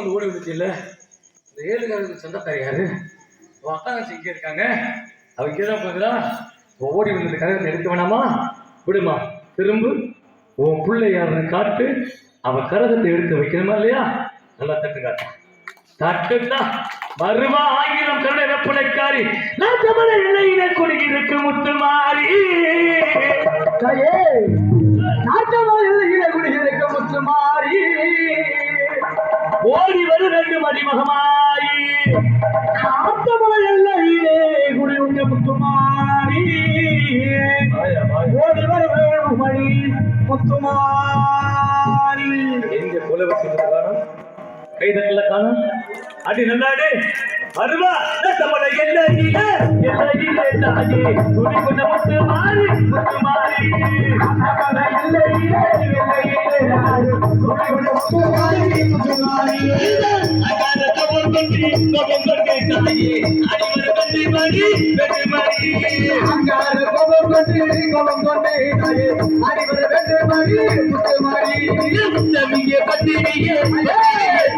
வந்து ஓடி வந்துச்சு இல்ல இந்த ஏழு காலத்துக்கு சொந்தக்காரி யாரு? உன் அக்கா தான் இங்கே இருக்காங்க. அவ இங்கே தான் போகிறா ஓடி வந்து இந்த எடுக்க வேணாமா? விடுமா. திரும்ப. உன் பிள்ளை யாருன்னு காட்டு. அவன் கரகத்தை எடுத்து வைக்கணுமா இல்லையா? நல்லா தட்டு காட்டு. தட்டுட்டா வருவா ஆயிரம் கருணை வெப்பனைக்காரி நான் தமிழ இலையில குடியிருக்கு முத்து மாறி தாயே நாட்டமா இல்லையில ஓடி வரு ரெண்டு மதிமகமாயி நாட்டமா இல்லையிலே குடி உண்டு முத்து மாறி வாயா, வாயா. ஓடி வர மணி முத்து மாறி எங்க குலவசி காணும்? கைதட்டல காணும்? அடி நல்லாடு. வருவா. தமிழ எல்லையில. எல்லையில தாயே குடி கொண்ட முத்து மாறி முத்து மாறி நாட்டமா இல்லையிலே இல்லையிலே நாடு குடி உண்டு முத்து மாறி முத்து கோபம் கொண்டே தாயே வென்று மணி முத்து மாறி முத்தமிங்க பத்திரிகை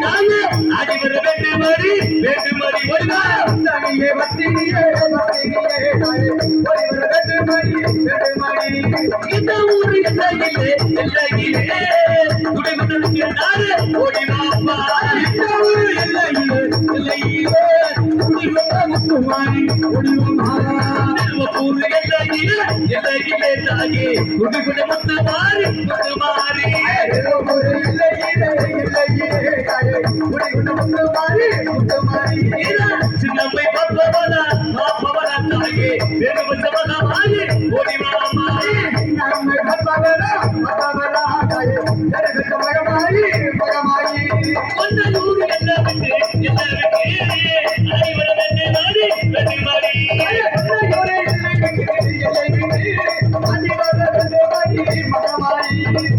நாங்க அடிவர மாறி. வெற்றி மாறி வருவா தனியே வென்று வென்று இந்த ஊரு எல்லையிலே எல்லையிலே நாடு குடிவந்த முத்துமாரி குடிவந்தாரா முத்து மாறி முத்து மாறி.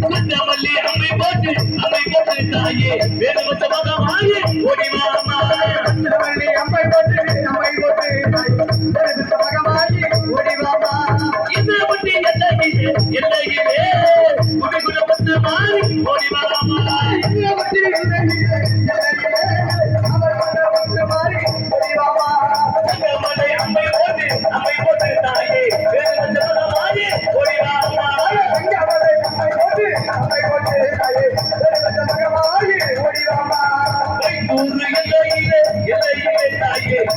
ಮುನ್ನ ಮಲ್ಲಿ ಅಮ್ಮೆ ಬೋಟ್ ಅಮ್ಮೆ ಬೋಟ್ ತಾಯೇ ವೇದ ಮತ ಮಗ ಮಾಯೇ ಓಡಿ ಮಾ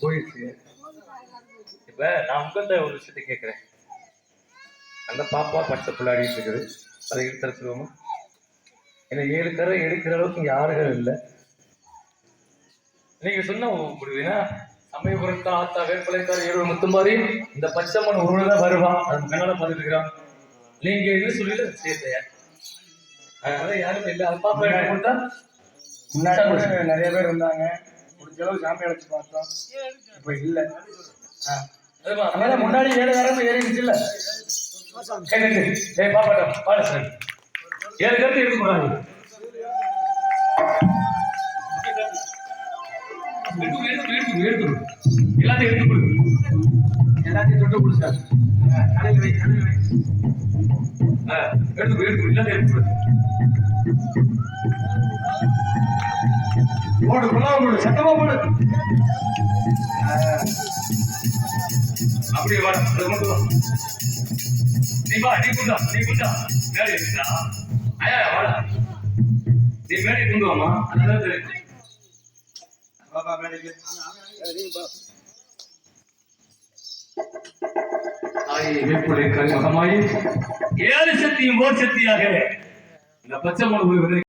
போயிடுச்சு. இப்ப நான் உங்கள்கிட்ட ஒரு விஷயத்தை கேட்கிறேன் அந்த பாப்பா பச்சை புள்ளாடிட்டு இருக்குது. அதை எடுத்து தரச்சுருவோமா ஏன்னா ஏழு கரை எடுக்கிற அளவுக்கு யாருகள் இல்லை. நீங்க சொன்ன முடியுதுன்னா சமயபுரத்தா ஆத்தா வேட்பலைக்கார ஏழு முத்துமாரி இந்த பச்சை மண் ஒரு தான் வருவான் அது கண்ணால பார்த்துட்டு இருக்கிறான். நீங்க இது சொல்லல சேர்த்தையா அதனால யாரும் இல்லை. அது பாப்பா கொடுத்தா? முன்னாடி நிறைய பேர் இருந்தாங்க. அளவு சாமி அழைச்சு பார்த்தோம் இப்ப இல்ல முன்னாடி ஏழு நேரம் ஏறிடுச்சு இல்ல. ஏய், பாப்பாடா, பாடு சாமி. ஏழு கருத்து எடுத்து, எடுத்து. எல்லாத்தையும் எடுத்து கொடு. எல்லாத்தையும் தொட்டு கொடுத்தாரு கடையில் வை கடையில் வை ஆ, எடுத்து கொடு, எடுத்து கொடு. எல்லாத்தையும் எடுத்து கொடு. போடு குலாவ போடு சத்தமா போடு அப்படியே வாடா, அதை கொண்டு வா. நீ வா, நீ குண்டா நீ குண்டா மேலே இருக்குதா? ஐயா, வாடா. நீ மேலே குண்டு வாமா அதனால தெரியும் பாபா மேலே தாயே வேப்புடை கருமகமாயி ஏழு சக்தியும் ஓர் சக்தியாக இந்த பச்சை மொழி